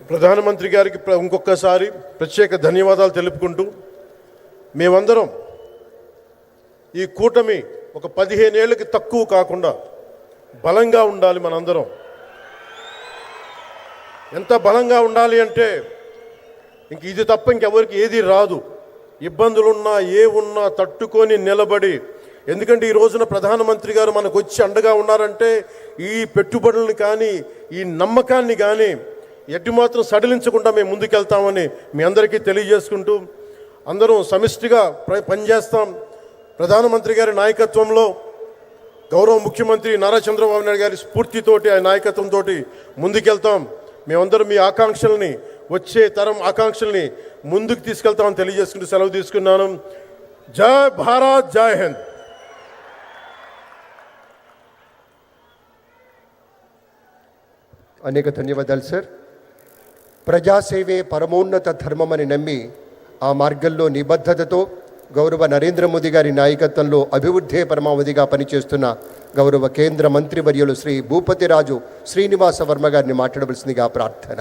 ప్రధానమంత్రి గారికి ప్ర- ఇంకొకసారి ప్రత్యేక ధన్యవాదాలు తెలుపుకుంటూ మేమందరం ఈ కూటమి ఒక పదిహేనేళ్ళకి తక్కువ కాకుండా బలంగా ఉండాలి మనందరం. ఎంత బలంగా ఉండాలి అంటే ఇంక ఇది తప్ప ఇంకెవరికి ఏది రాదు. ఇబ్బందులున్నా ఏ ఉన్నా తట్టుకొని నిలబడి ఎందుకంటే ఈ రోజున ప్రధానమంత్రి గారు మనకు వచ్చి అండగా ఉన్నారంటే ఈ పెట్టుబడులను కానీ ఈ నమ్మకాన్ని కానీ ఎట్టి మాత్రం సడలించకుండా మేము ముందుకెళ్తామని మీ అందరికీ తెలియజేసుకుంటూ అందరం సమిష్టిగా ప్ర- పనిచేస్తాం. ప్రధానమంత్రి గారి నాయకత్వంలో గౌరవ ముఖ్యమంత్రి నారా చంద్రబాబు నాయుడు గారి స్ఫూర్తితోటి ఆయన నాయకత్వంతో ముందుకెళ్తాం. మేమందరం మీ ఆకాంక్షల్ని వచ్చే తరం ఆకాంక్షల్ని ముందుకు తీసుకెళ్తామని తెలియజేసుకుంటూ సెలవు తీసుకున్నాను. జై భారత్ జై హింద్. అనేక ధన్యవాదాలు సార్. ప్రజాసేవే పరమోన్నత ధర్మమని నమ్మి ఆ మార్గంలో నిబద్ధతతో గౌరవ నరేంద్ర మోదీ గారి నాయకత్వంలో అభివృద్ధే పరమావధిగా పనిచేస్తున్న గౌరవ కేంద్ర మంత్రివర్యులు శ్రీ భూపతిరాజు శ్రీనివాస వర్మ గారిని మాట్లాడవలసిందిగా ప్రార్థన.